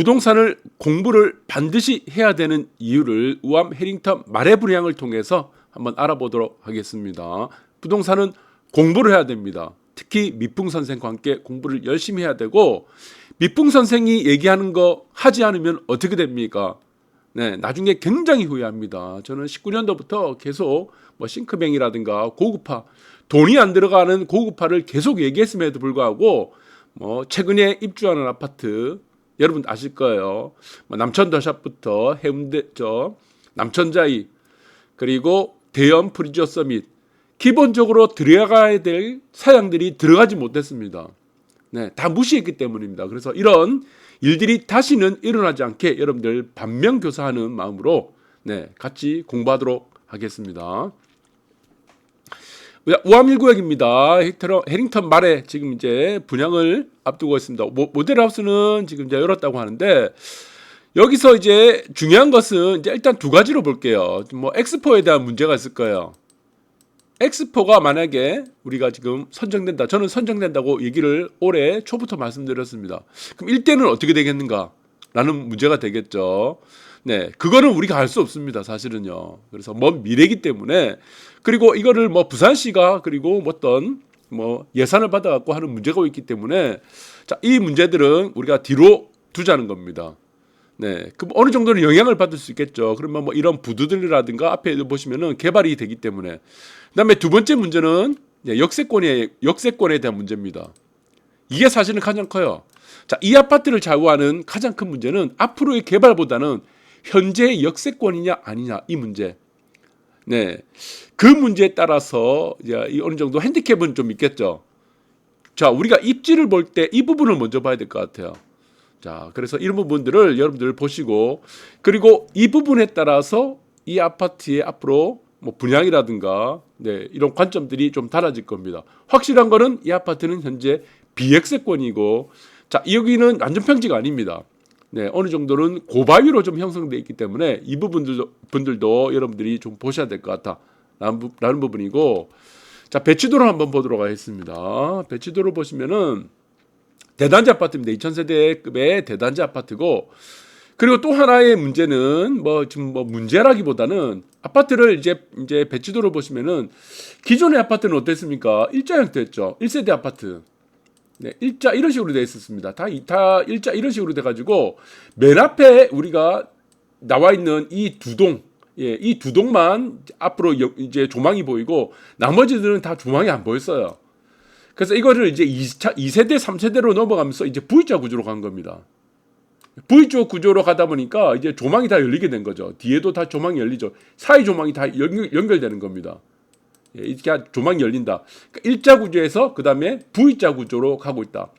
부동산을 공부를 반드시 해야 되는 이유를 우암 해링턴 말의 분양을 통해서 한번 알아보도록 하겠습니다. 부동산은 공부를 해야 됩니다. 특히 미풍 선생과 함께 공부를 열심히 해야 되고 미풍 선생이 얘기하는 거 하지 않으면 어떻게 됩니까? 네, 나중에 굉장히 후회합니다. 저는 19년도부터 계속 뭐 싱크뱅이라든가 고급화, 돈이 안 들어가는 고급화를 계속 얘기했음에도 불구하고 뭐 최근에 입주하는 아파트 여러분 아실 거예요. 뭐 남천더샵부터 해운대 저 남천자이 그리고 대연 프리저 서밋 기본적으로 들어가야 될 사양들이 들어가지 못했습니다. 네, 다 무시했기 때문입니다. 그래서 이런 일들이 다시는 일어나지 않게 여러분들 반면 교사하는 마음으로 네, 같이 공부하도록 하겠습니다. 우암 1구역입니다. 해링턴 말에 지금 이제 분양을 앞두고 있습니다. 모, 모델하우스는 지금 이제 열었다고 하는데 여기서 이제 중요한 것은 이제 일단 두 가지로 볼게요. 뭐 엑스포에 대한 문제가 있을 거예요. 엑스포가 만약에 우리가 지금 선정된다. 저는 선정된다고 얘기를 올해 초부터 말씀드렸습니다. 그럼 일대는 어떻게 되겠는가? 라는 문제가 되겠죠. 네. 그거는 우리가 알 수 없습니다. 사실은요. 그래서 먼 미래이기 때문에 그리고 이거를 뭐 부산시가 그리고 뭐 어떤 뭐 예산을 받아갖고 하는 문제가 있기 때문에 자, 이 문제들은 우리가 뒤로 두자는 겁니다. 네. 그럼 어느 정도는 영향을 받을 수 있겠죠. 그러면 뭐 이런 부두들이라든가 앞에 보시면은 개발이 되기 때문에. 그다음에 두 번째 문제는 역세권의 역세권에 대한 문제입니다. 이게 사실은 가장 커요. 자, 이 아파트를 좌우하는 가장 큰 문제는 앞으로의 개발보다는 현재의 역세권이냐 아니냐 이 문제. 네. 그 문제에 따라서 이제 이 어느 정도 핸디캡은 좀 있겠죠. 자, 우리가 입지를 볼 때 이 부분을 먼저 봐야 될 것 같아요. 자, 그래서 이런 부분들을 여러분들 보시고 그리고 이 부분에 따라서 이 아파트의 앞으로 뭐 분양이라든가 네, 이런 관점들이 좀 달라질 겁니다. 확실한 거는 이 아파트는 현재 비액세권이고 자, 여기는 완전 평지가 아닙니다. 네, 어느 정도는 고바위로 좀 형성돼 있기 때문에 이 부분들도 분들도 여러분들이 좀 보셔야 될 것 같다. 라는, 라는 부분이고 자, 배치도를 한번 보도록 하겠습니다. 배치도를 보시면은 대단지 아파트입니다. 2000세대급의 대단지 아파트고 그리고 또 하나의 문제는 뭐 지금 뭐 문제라기보다는 아파트를 이제 이제 배치도를 보시면은 기존의 아파트는 어땠습니까? 일자 형태였죠. 1세대 아파트. 네, 일자 이런 식으로 되어 있었습니다. 다, 다 일자 이런 식으로 돼 가지고 맨 앞에 우리가 나와 있는 이 두 동, 예, 이 두 동만 앞으로 여, 이제 조망이 보이고 나머지들은 다 조망이 안 보였어요. 그래서 이거를 이제 2차, 2세대, 3세대로 넘어가면서 이제 V자 구조로 간 겁니다. V자 구조로 가다 보니까 이제 조망이 다 열리게 된 거죠. 뒤에도 다 조망이 열리죠. 사이 조망이 다 연결, 연결되는 겁니다. 예, 이렇게 조망이 열린다. 그러니까 일자 구조에서 그 다음에 V자 구조로 가고 있다.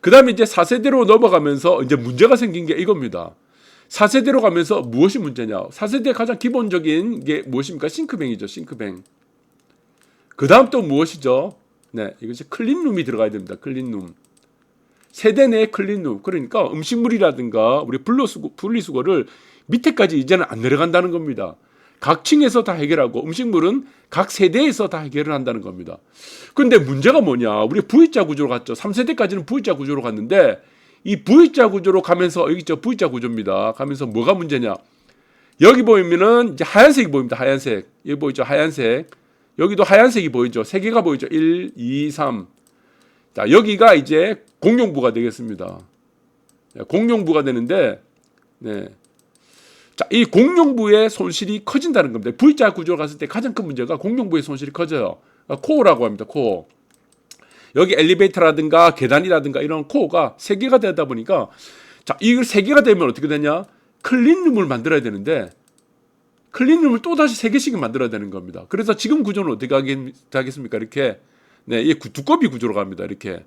그 다음에 이제 4세대로 넘어가면서 이제 문제가 생긴 게 이겁니다. 4세대로 가면서 무엇이 문제냐? 4세대 가장 기본적인 게 무엇입니까? 싱크뱅이죠, 싱크뱅. 그 다음 또 무엇이죠? 네, 이것이 클린룸이 들어가야 됩니다. 클린룸. 세대 내 클린룸. 그러니까 음식물이라든가 우리 분리수거, 분리수거를 밑에까지 이제는 안 내려간다는 겁니다. 각 층에서 다 해결하고 음식물은 각 세대에서 다 해결을 한다는 겁니다. 근데 문제가 뭐냐? 우리 V자 구조로 갔죠. 3세대까지는 V자 구조로 갔는데 이 V자 구조로 가면서 여기 있죠. V자 구조입니다. 가면서 뭐가 문제냐? 여기 보이면은 이제 하얀색이 보입니다. 하얀색. 여기 보이죠? 하얀색. 여기도 하얀색이 보이죠. 세 개가 보이죠. 1, 2, 3. 자, 여기가 이제 공용부가 되겠습니다. 네, 공용부가 되는데, 네. 자, 이 공용부의 손실이 커진다는 겁니다. V자 구조로 갔을 때 가장 큰 문제가 공용부의 손실이 커져요. 그러니까 코어라고 합니다. 코어. 여기 엘리베이터라든가 계단이라든가 이런 코어가 세 개가 되다 보니까 자, 이걸 세 개가 되면 어떻게 되냐? 클린룸을 만들어야 되는데 클린룸을 또 다시 세 개씩 만들어야 되는 겁니다. 그래서 지금 구조는 어떻게 하겠습니까? 이렇게 네, 이 두꺼비 구조로 갑니다. 이렇게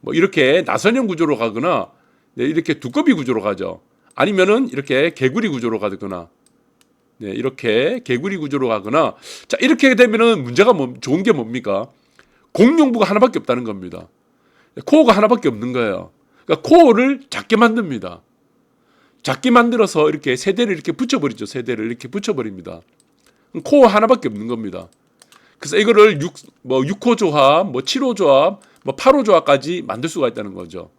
뭐 이렇게 나선형 구조로 가거나 네, 이렇게 두꺼비 구조로 가죠. 아니면은 이렇게 개구리 구조로 가거나 네, 이렇게 개구리 구조로 가거나 자 이렇게 되면은 문제가 뭐, 좋은 게 뭡니까? 공용부가 하나밖에 없다는 겁니다. 코어가 하나밖에 없는 거예요. 그러니까 코어를 작게 만듭니다. 작게 만들어서 이렇게 세대를 이렇게 붙여버리죠. 세대를 이렇게 붙여버립니다. 코어 하나밖에 없는 겁니다. 그래서 이거를 6, 뭐 6호 조합, 뭐 7호 조합, 뭐 8호 조합까지 만들 수가 있다는 거죠.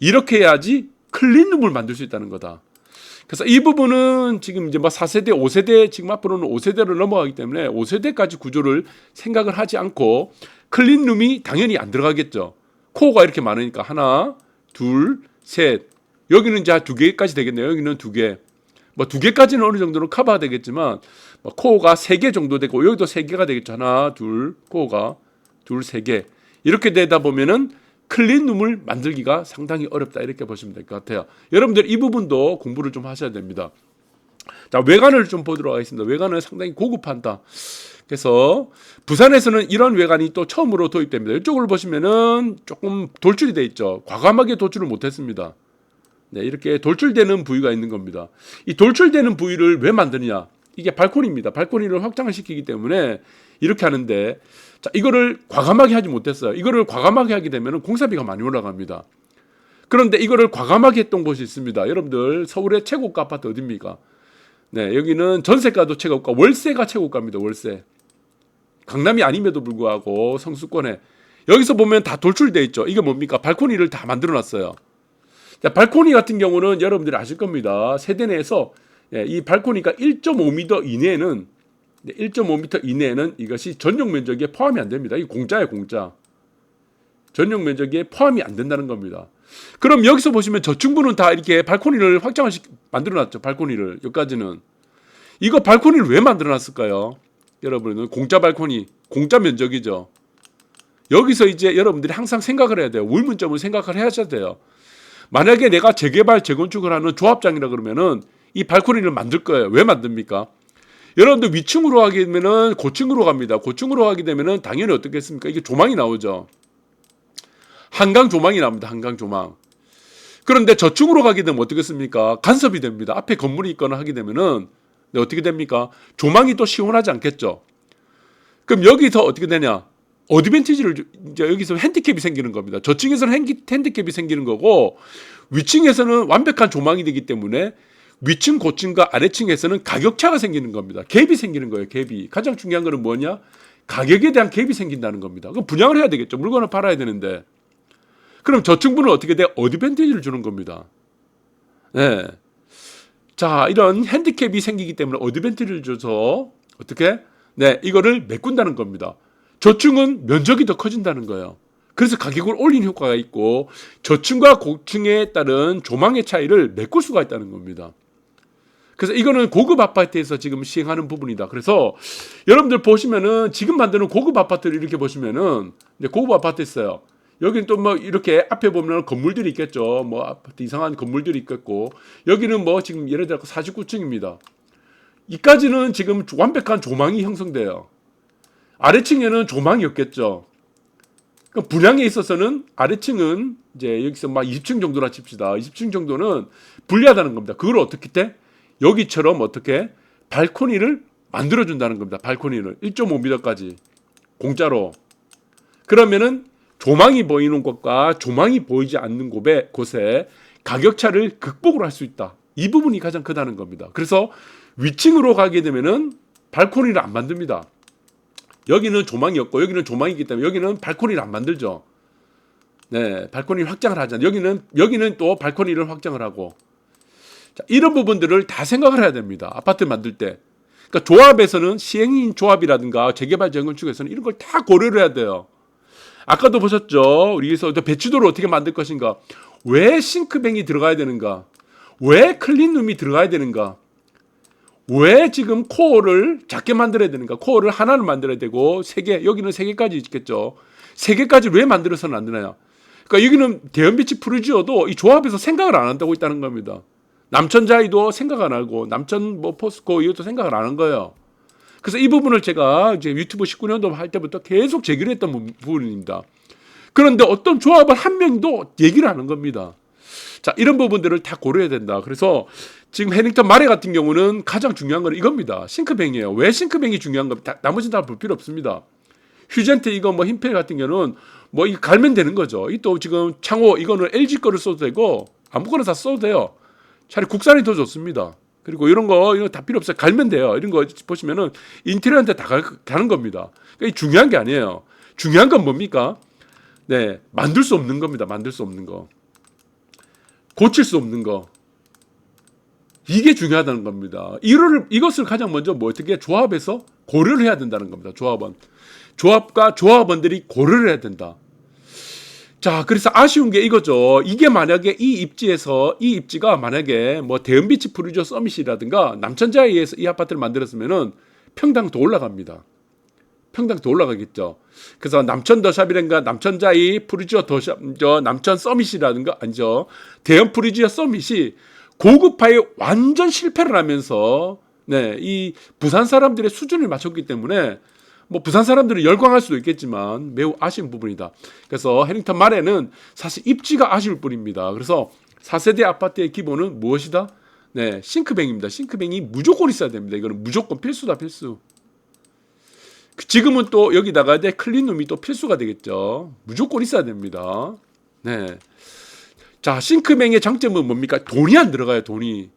이렇게 해야지 클린 룸을 만들 수 있다는 거다. 그래서 이 부분은 지금 이제 뭐 4세대, 5세대 지금 앞으로는 5세대를 넘어가기 때문에 5세대까지 구조를 생각을 하지 않고 클린 룸이 당연히 안 들어가겠죠. 코어가 이렇게 많으니까 하나, 둘, 셋. 여기는 이제 두 개까지 되겠네요. 여기는 두 개. 뭐 두 개까지는 어느 정도는 커버가 되겠지만 뭐 코어가 세 개 정도 되고 여기도 세 개가 되겠죠. 하나, 둘, 코어가 둘, 세 개. 이렇게 되다 보면은 클린 룸을 만들기가 상당히 어렵다 이렇게 보시면 될 것 같아요. 여러분들 이 부분도 공부를 좀 하셔야 됩니다. 자 외관을 좀 보도록 하겠습니다. 외관은 상당히 고급한다. 그래서 부산에서는 이런 외관이 또 처음으로 도입됩니다. 이쪽을 보시면은 조금 돌출이 돼 있죠. 과감하게 돌출을 못했습니다. 네, 이렇게 돌출되는 부위가 있는 겁니다. 이 돌출되는 부위를 왜 만드느냐? 이게 발코니입니다. 발코니를 확장을 시키기 때문에 이렇게 하는데 자, 이거를 과감하게 하지 못했어요. 이거를 과감하게 하게 되면 공사비가 많이 올라갑니다. 그런데 이거를 과감하게 했던 곳이 있습니다. 여러분들 서울의 최고가 아파트 어딥니까? 네, 여기는 전세가도 최고가, 월세가 최고가입니다. 월세. 강남이 아님에도 불구하고 성수권에 여기서 보면 다 돌출돼 있죠. 이게 뭡니까? 발코니를 다 만들어 놨어요. 자, 발코니 같은 경우는 여러분들이 아실 겁니다. 세대 내에서 예, 이 발코니가 1.5m 이내에는 1.5m 이내에는 이것이 전용 면적에 포함이 안 됩니다. 이 공짜예요, 공짜. 전용 면적에 포함이 안 된다는 겁니다. 그럼 여기서 보시면 저층부는 다 이렇게 발코니를 확장을 시, 만들어 놨죠. 발코니를 여기까지는 이거 발코니를 왜 만들어 놨을까요? 여러분은 공짜 발코니, 공짜 면적이죠. 여기서 이제 여러분들이 항상 생각을 해야 돼요. 의문점을 생각을 해야 돼요. 만약에 내가 재개발, 재건축을 하는 조합장이라 그러면은 이 발코니를 만들 거예요. 왜 만듭니까? 여러분들 위층으로 하게 되면은 고층으로 갑니다. 고층으로 하게 되면은 당연히 어떻겠습니까? 이게 조망이 나오죠. 한강 조망이 나옵니다. 한강 조망. 그런데 저층으로 가게 되면 어떻겠습니까? 간섭이 됩니다. 앞에 건물이 있거나 하게 되면은 네, 어떻게 됩니까? 조망이 또 시원하지 않겠죠. 그럼 여기서 어떻게 되냐? 어드밴티지를 주- 이제 여기서 핸디캡이 생기는 겁니다. 저층에서는 핸디, 핸디캡이 생기는 거고 위층에서는 완벽한 조망이 되기 때문에 위층, 고층과 아래층에서는 가격차가 생기는 겁니다. 갭이 생기는 거예요. 갭이 가장 중요한 거는 뭐냐? 가격에 대한 갭이 생긴다는 겁니다. 그럼 분양을 해야 되겠죠. 물건을 팔아야 되는데 그럼 저층부는 어떻게 돼? 어드밴티지를 주는 겁니다. 네. 자, 이런 핸디캡이 생기기 때문에 어드밴티지를 줘서 어떻게? 네, 이거를 메꾼다는 겁니다. 저층은 면적이 더 커진다는 거예요. 그래서 가격을 올리는 효과가 있고 저층과 고층에 따른 조망의 차이를 메꿀 수가 있다는 겁니다. 그래서 이거는 고급 아파트에서 지금 시행하는 부분이다. 그래서 여러분들 보시면은 지금 만드는 고급 아파트를 이렇게 보시면은 이제 고급 아파트 있어요. 여기는 또 뭐 이렇게 앞에 보면 건물들이 있겠죠. 뭐 아파트 이상한 건물들이 있겠고 여기는 뭐 지금 예를 들어 49층입니다. 이까지는 지금 완벽한 조망이 형성돼요. 아래층에는 조망이 없겠죠. 그 분양에 있어서는 아래층은 이제 여기서 막 20층 정도나 칩시다. 20층 정도는 불리하다는 겁니다. 그걸 어떻게 돼? 여기처럼 어떻게 발코니를 만들어 준다는 겁니다. 발코니를 1.5m까지 공짜로. 그러면은 조망이 보이는 곳과 조망이 보이지 않는 곳에, 곳에 가격차를 극복을 할 수 있다. 이 부분이 가장 크다는 겁니다. 그래서 위층으로 가게 되면은 발코니를 안 만듭니다. 여기는 조망이 없고 여기는 조망이기 때문에 여기는 발코니를 안 만들죠. 네, 발코니 확장을 하잖아요. 여기는 여기는 또 발코니를 확장을 하고 자, 이런 부분들을 다 생각을 해야 됩니다. 아파트 만들 때. 그러니까 조합에서는 시행인 조합이라든가 재개발 재건축에서는 이런 걸 다 고려를 해야 돼요. 아까도 보셨죠? 우리에서 배치도를 어떻게 만들 것인가? 왜 싱크뱅이 들어가야 되는가? 왜 클린룸이 들어가야 되는가? 왜 지금 코어를 작게 만들어야 되는가? 코어를 하나를 만들어야 되고 세 개, 여기는 세 개까지 있겠죠. 세 개까지 왜 만들어서는 안 되나요? 그러니까 여기는 대연비치 프루지오도 이 조합에서 생각을 안 한다고 있다는 겁니다. 남천자이도 생각 안 하고 남천 뭐 포스코 이것도 생각을 안 한 거예요. 그래서 이 부분을 제가 이제 유튜브 19년도 할 때부터 계속 제기를 했던 부- 부분입니다. 그런데 어떤 조합을 한 명도 얘기를 하는 겁니다. 자, 이런 부분들을 다 고려해야 된다. 그래서 지금 해링턴 마레 같은 경우는 가장 중요한 건 이겁니다. 싱크뱅이에요. 왜 싱크뱅이 중요한 겁니다. 나머지는 다 볼 필요 없습니다. 휴젠트 이거 뭐 흰펠 같은 경우는 뭐 이 갈면 되는 거죠. 이 또 지금 창호 이거는 LG 거를 써도 되고 아무거나 다 써도 돼요. 차라리 국산이 더 좋습니다. 그리고 이런 거 이거 다 필요 없어요. 갈면 돼요. 이런 거 보시면은 인테리어한테 다 갈, 가는 겁니다. 그러니까 이 중요한 게 아니에요. 중요한 건 뭡니까? 네, 만들 수 없는 겁니다. 만들 수 없는 거. 고칠 수 없는 거. 이게 중요하다는 겁니다. 이를 이것을 가장 먼저 뭐 어떻게 조합해서 고려를 해야 된다는 겁니다. 조합원. 조합과 조합원들이 고려를 해야 된다. 자, 그래서 아쉬운 게 이거죠. 이게 만약에 이 입지에서 이 입지가 만약에 뭐 대은비치 프루저 서밋이라든가 남천자이에서 이 아파트를 만들었으면은 평당 더 올라갑니다. 평당 더 올라가겠죠. 그래서 남천 더샵이라든가 남천자이 프루지오 더샵, 저 남천 서밋이라든가 아니죠. 대형 프루지오 서밋이 고급화에 완전 실패를 하면서 네, 이 부산 사람들의 수준을 맞췄기 때문에 뭐 부산 사람들은 열광할 수도 있겠지만 매우 아쉬운 부분이다. 그래서 해링턴 말에는 사실 입지가 아쉬울 뿐입니다. 그래서 4세대 아파트의 기본은 무엇이다? 네, 싱크뱅입니다. 싱크뱅이 무조건 있어야 됩니다. 이거는 무조건 필수다, 필수. 그 지금은 또 여기다가 이제 클린룸이 또 필수가 되겠죠. 무조건 있어야 됩니다. 네. 자, 싱크뱅의 장점은 뭡니까? 돈이 안 들어가요, 돈이.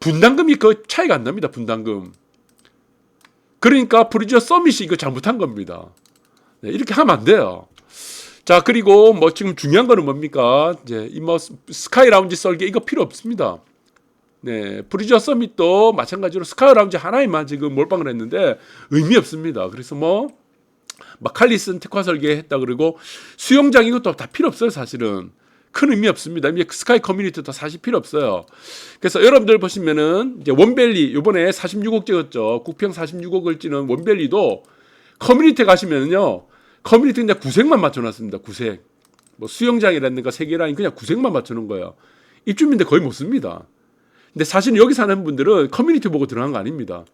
분담금이 그 차이가 안 납니다, 분담금. 그러니까 프리지어 서밋이 이거 잘못한 겁니다. 네, 이렇게 하면 안 돼요. 자, 그리고 뭐 지금 중요한 거는 뭡니까? 이제 이뭐 스카이 라운지 설계 이거 필요 없습니다. 네, 프리지어 서밋도 마찬가지로 스카이 라운지 하나에만 지금 몰빵을 했는데 의미 없습니다. 그래서 뭐 마칼리슨 특화 설계했다 그러고 수영장 이것도 다 필요 없어요, 사실은. 큰 의미 없습니다. 이제 스카이 커뮤니티도 사실 필요 없어요. 그래서 여러분들 보시면은 이제 원벨리 요번에 46억 찍었죠. 국평 46억을 찍는 원벨리도 커뮤니티 가시면은요. 커뮤니티 그냥 구색만 맞춰 놨습니다. 구색. 뭐 수영장이라든가 세계라인 그냥 구색만 맞춰놓은 거예요. 입주민들 거의 못 씁니다. 근데 사실 여기 사는 분들은 커뮤니티 보고 들어간 거 아닙니다.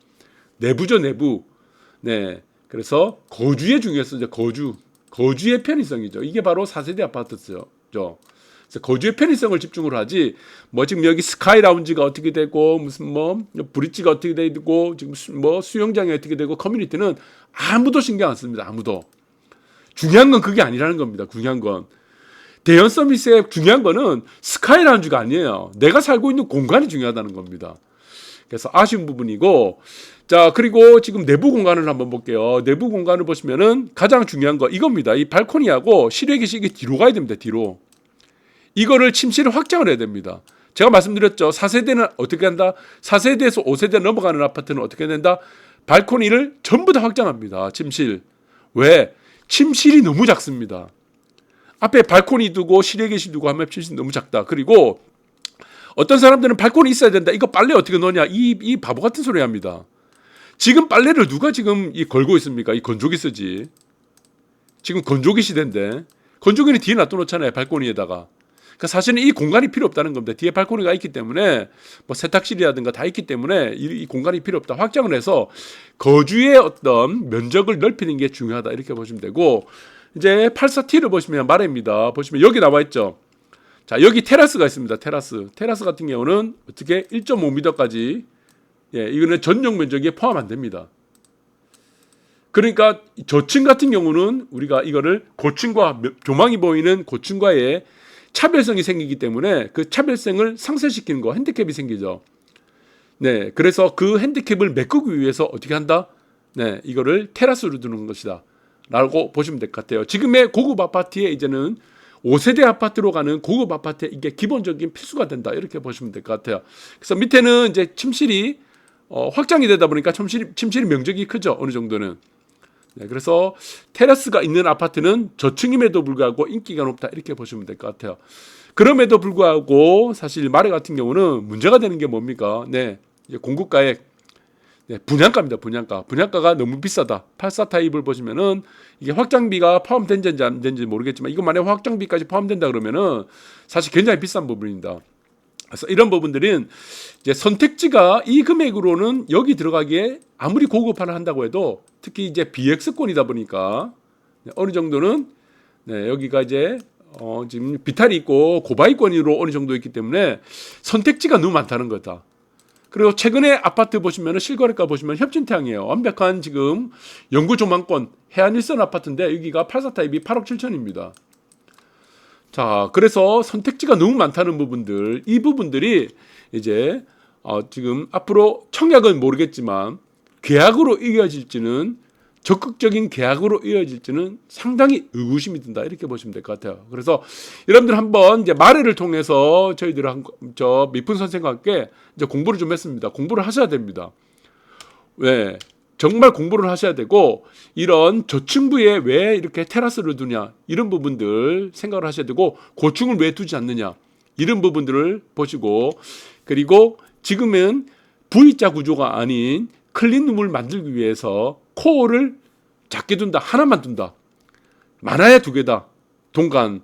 내부죠, 내부. 네. 그래서 거주의 중요했어요. 거주. 거주의 편의성이죠. 이게 바로 4세대 아파트죠. 그래서 거주의 편의성을 집중을 하지 뭐 지금 여기 스카이 라운지가 어떻게 되고 무슨 뭐 브릿지가 어떻게 되고 지금 수, 뭐 수영장이 어떻게 되고 커뮤니티는 아무도 신경 안 씁니다. 아무도. 중요한 건 그게 아니라는 겁니다. 중요한 건. 대연 서비스의 중요한 거는 스카이 라운지가 아니에요. 내가 살고 있는 공간이 중요하다는 겁니다. 그래서 아쉬운 부분이고 자 그리고 지금 내부 공간을 한번 볼게요. 내부 공간을 보시면은 가장 중요한 거 이겁니다. 이 발코니하고 실외기시 이게 뒤로 가야 됩니다. 뒤로. 이거를 침실을 확장을 해야 됩니다. 제가 말씀드렸죠. 4세대는 어떻게 한다? 4세대에서 5세대 넘어가는 아파트는 어떻게 된다? 발코니를 전부 다 확장합니다. 침실. 왜? 침실이 너무 작습니다. 앞에 발코니 두고 실외기실 두고 하면 침실이 너무 작다. 그리고 어떤 사람들은 발코니 있어야 된다. 이거 빨래 어떻게 넣냐? 이, 이 바보 같은 소리 합니다. 지금 빨래를 누가 지금 이 걸고 있습니까? 이 건조기 쓰지. 지금 건조기 시대인데. 건조기는 뒤에 놔둬놓잖아요. 발코니에다가. 그러니까 사실은 이 공간이 필요 없다는 겁니다. 뒤에 발코니가 있기 때문에 뭐 세탁실이라든가 다 있기 때문에 이, 이 공간이 필요 없다. 확장을 해서 거주의 어떤 면적을 넓히는 게 중요하다. 이렇게 보시면 되고 이제 84T를 보시면 말입니다. 보시면 여기 나와 있죠. 자, 여기 테라스가 있습니다. 테라스. 테라스 같은 경우는 어떻게 1.5m까지 예, 이거는 전용 면적에 포함 안 됩니다. 그러니까 저층 같은 경우는 우리가 이거를 고층과 조망이 보이는 고층과의 차별성이 생기기 때문에 그 차별성을 상쇄시키는 거 핸디캡이 생기죠. 네, 그래서 그 핸디캡을 메꾸기 위해서 어떻게 한다? 네, 이거를 테라스로 두는 것이다. 라고 보시면 될 것 같아요. 지금의 고급 아파트에 이제는 5세대 아파트로 가는 고급 아파트에 이게 기본적인 필수가 된다. 이렇게 보시면 될 것 같아요. 그래서 밑에는 이제 침실이 어, 확장이 되다 보니까 침실, 침실 면적이 크죠. 어느 정도는. 네, 그래서 테라스가 있는 아파트는 저층임에도 불구하고 인기가 높다. 이렇게 보시면 될 것 같아요. 그럼에도 불구하고 사실 마레 같은 경우는 문제가 되는 게 뭡니까? 네. 공급가액 네, 분양가입니다. 분양가. 분양가가 너무 비싸다. 84 타입을 보시면은 이게 확장비가 포함된지 안 된지 모르겠지만 이거 만약 확장비까지 포함된다 그러면은 사실 굉장히 비싼 부분입니다. 그래서 이런 부분들은 이제 선택지가 이 금액으로는 여기 들어가기에 아무리 고급화를 한다고 해도 특히 이제 BX권이다 보니까 어느 정도는 네, 여기가 이제 어, 지금 비탈이 있고 고바이권으로 어느 정도 있기 때문에 선택지가 너무 많다는 거다. 그리고 최근에 아파트 보시면 실거래가 보시면 협진태양이에요. 완벽한 지금 영구 조망권 해안 일선 아파트인데 여기가 84 타입이 8억 7천입니다. 자, 그래서 선택지가 너무 많다는 부분들, 이 부분들이 이제 어, 지금 앞으로 청약은 모르겠지만 계약으로 이어질지는 적극적인 계약으로 이어질지는 상당히 의구심이 든다 이렇게 보시면 될 것 같아요. 그래서 여러분들 한번 이제 말회를 통해서 저희들 한저 미푼 선생과 함께 이제 공부를 좀 했습니다. 공부를 하셔야 됩니다. 왜 정말 공부를 하셔야 되고 이런 저층부에 왜 이렇게 테라스를 두냐 이런 부분들 생각을 하셔야 되고 고층을 왜 두지 않느냐 이런 부분들을 보시고 그리고 지금은 V자 구조가 아닌 클린 룸을 만들기 위해서 코어를 작게 둔다 하나만 둔다 많아야 두 개다 동간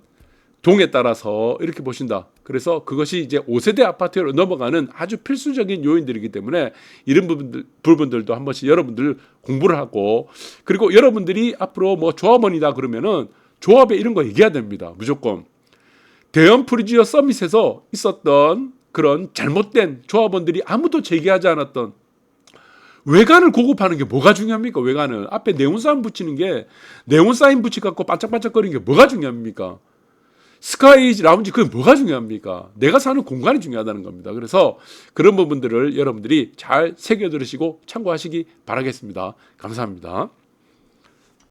동에 따라서 이렇게 보신다. 그래서 그것이 이제 5세대 아파트로 넘어가는 아주 필수적인 요인들이기 때문에 이런 부분들 부분들도 한 번씩 여러분들 공부를 하고 그리고 여러분들이 앞으로 뭐 조합원이다 그러면은 조합에 이런 거 얘기해야 됩니다. 무조건 대형 프리지어 서밋에서 있었던 그런 잘못된 조합원들이 아무도 제기하지 않았던 외관을 고급하는 게 뭐가 중요합니까? 외관을 앞에 네온 사인 붙이는 게 네온 사인 붙이 갖고 반짝반짝거리는 게 뭐가 중요합니까? 스카이 라운지 그게 뭐가 중요합니까? 내가 사는 공간이 중요하다는 겁니다. 그래서 그런 부분들을 여러분들이 잘 새겨 들으시고 참고하시기 바라겠습니다. 감사합니다.